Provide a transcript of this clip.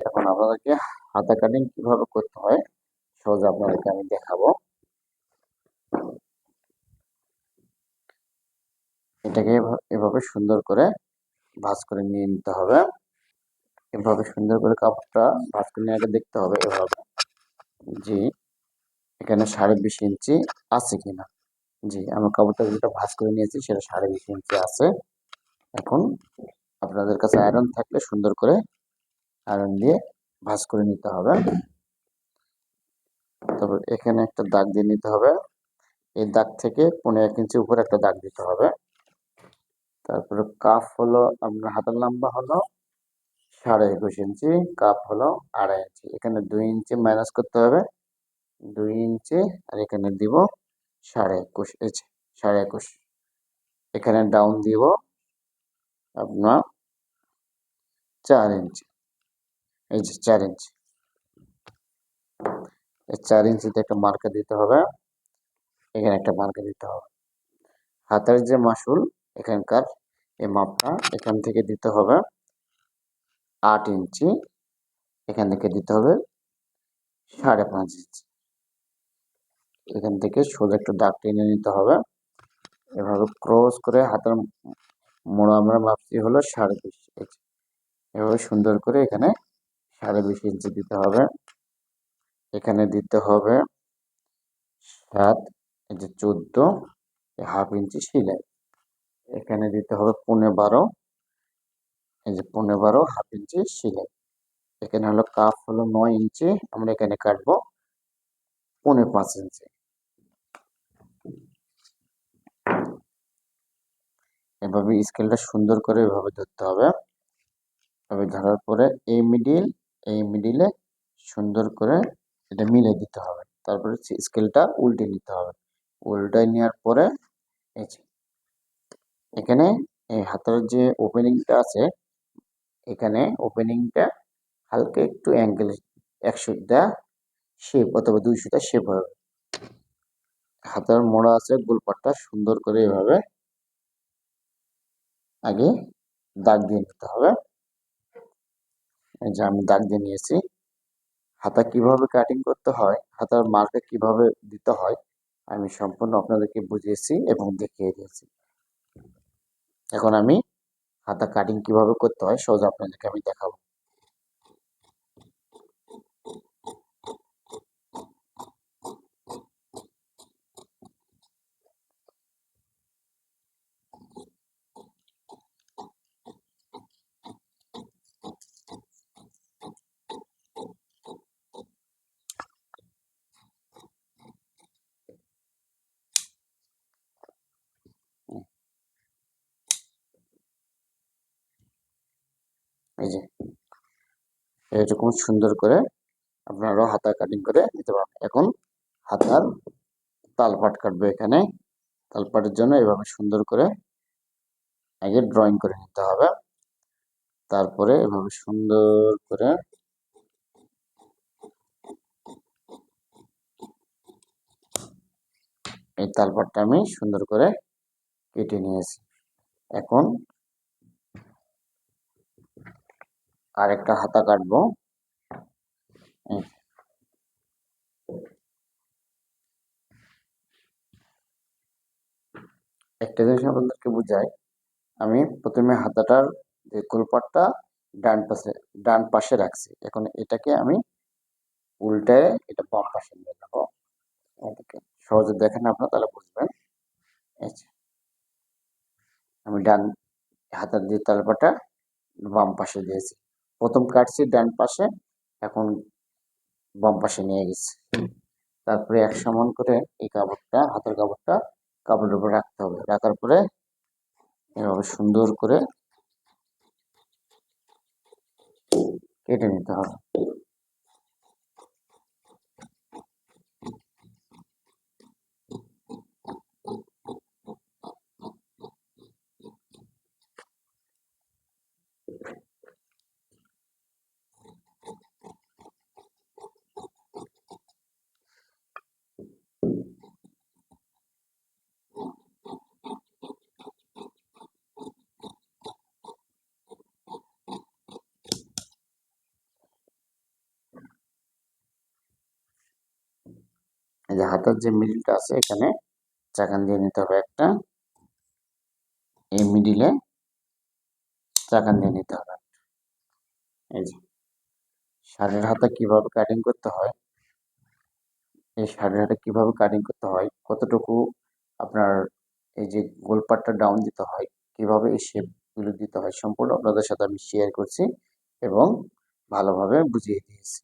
এখন আপনাদেরকে হাতা কাটিং কীভাবে করতে হয়, সহজে আপনাদেরকে আমি দেখাবো। এটাকে এভাবে সুন্দর করে ভাঁজ করে নিয়ে নিতে হবে। এভাবে সুন্দর করে কাপড়টা ভাঁজ করে নিয়ে আগে দেখতে হবে এভাবে। জি, এখানে সাড়ে বিশ ইঞ্চি আছে কিনা? জি আমার কাপড়টা যেটা ভাঁজ করে নিয়েছি সেটা সাড়ে বিশ ইঞ্চি আছে। এখন আপনাদের কাছে আয়রন থাকলে সুন্দর করে আয়রন দিয়ে ভাঁজ করে নিতে হবে। তারপর এখানে একটা দাগ দিয়ে নিতে হবে। এই দাগ থেকে পনেরো এক ইঞ্চি উপরে একটা দাগ দিতে হবে। তারপরে কাপ হলো আপনার হাতের লম্বা হলো সাড়ে একুশ ইঞ্চি, কাপ হলো আড়াই ইঞ্চি। এখানে দুই ইঞ্চি মাইনাস করতে হবে। দুই ইঞ্চি আর এখানে দিব সাড়ে একুশ, এই সাড়ে একুশ। এখানে ডাউন দিব আপনার চার ইঞ্চি। এই যে চার ইঞ্চি চার ইঞ্চিতে একটা মার্কা দিতে হবে। এখানে একটা মার্কা দিতে হবে। হাতের যে মাসুল, এখানকার এই মাপটা এখান থেকে দিতে হবে আট ইঞ্চি এখান থেকে দিতে হবে সাড়ে পাঁচ ইঞ্চি এখান থেকে সোজা একটু দাগ টেনে নিতে হবে। এভাবে ক্রস করে হাতের মোড়া আমরা মাপছি হলো সাড়ে বিশ ইঞ্চি এভাবে সুন্দর করে এখানে সাড়ে বিশ ইঞ্চি দিতে হবে। এখানে দিতে হবে সাত, এই যে চোদ্দ হাফ ইঞ্চি সিলাই। এখানে দিতে হবে পনেরো বারো, এই যে পনেরো বারো হাফ ইঞ্চি সিলাই। এখানে হলো কাপ হলো নয় ইঞ্চি, আমরা এখানে কাটবো পনেরো পাঁচ ইঞ্চি। এভাবে স্কেলটা সুন্দর করে এভাবে ধরতে হবে। এভাবে ধরার পরে এই মিডিল এই মিডিলে সুন্দর করে এটা মিলে দিতে হবে। তারপরে স্কেলটা উল্টে নিতে হবে। উল্টায় নেওয়ার পরে এখানে এই হাতের যে ওপেনিংটা আছে, এখানে ওপেনিংটা হালকা একটু অ্যাঙ্গেল একশো দা শেপ অথবা দুইশোটা শেপ হবে। হাতের মোড়া আছে, গোলপাটটা সুন্দর করে এভাবে আগে দাগ দিয়ে নিতে হবে। যে আমি দাগ দিয়ে নিয়েছি। হাতা কীভাবে কাটিং করতে হয়, হাতার মার্কা কীভাবে দিতে হয়, আমি সম্পূর্ণ আপনাদেরকে বুঝিয়েছি এবং দেখিয়ে দিয়েছি। এখন আমি হাতা কাটিং কীভাবে করতে হয় সহজে আপনাদেরকে আমি দেখাবো। এই যে এরকম সুন্দর করে আপনারাও হাতা কাটিং করে নিতে পারবেন। এখন হাতার তালপাট কাটবে এখানে। তালপাটের জন্য এভাবে সুন্দর করে আগে ড্রয়িং করে নিতে হবে। তারপরে এভাবে সুন্দর করে এই তালপাটটা আমি সুন্দর করে কেটে নিয়েছি। এখন আরেকটা হাতা কাটবো। একটা জিনিস আপনাদেরকে বুঝাই, আমি প্রথমে হাতাটার কোলপাটটা ডান পাশে ডান পাশে রাখছি। এখন এটাকে আমি উল্টে এটা বাম পাশে নিয়ে যাব। এদিকে সহজে দেখেন আপনারা, তাহলে বুঝবেন। আমি ডান হাতার দিয়ে তালপাটা বাম পাশে দিয়েছি। প্রথম কাটছি ডান পাশে এখন বাম পাশে নিয়ে গেছি। তারপরে এক সমান করে এই কাপড়টা হাতের কাপড়টা কাপড়ের উপর রাখতে হবে। রাখার পরে এভাবে সুন্দর করে কেটে নিতে হবে। এই যে হাতের যে মিডিলটা আছে এখানে, চাকান দিয়ে নিতে হবে একটা। এই মিডিলে চাকান দিয়ে নিতে হবে এই যে শাড়ির হাতে কীভাবে কাটিং করতে হয়, এই শাড়ির হাতে কীভাবে কাটিং করতে হয়, কতটুকু আপনার এই যে গোলপাটটা ডাউন দিতে হয়, কীভাবে এই শেপগুলো দিতে হয়, সম্পূর্ণ আপনাদের সাথে আমি শেয়ার করছি এবং ভালোভাবে বুঝিয়ে দিয়েছি।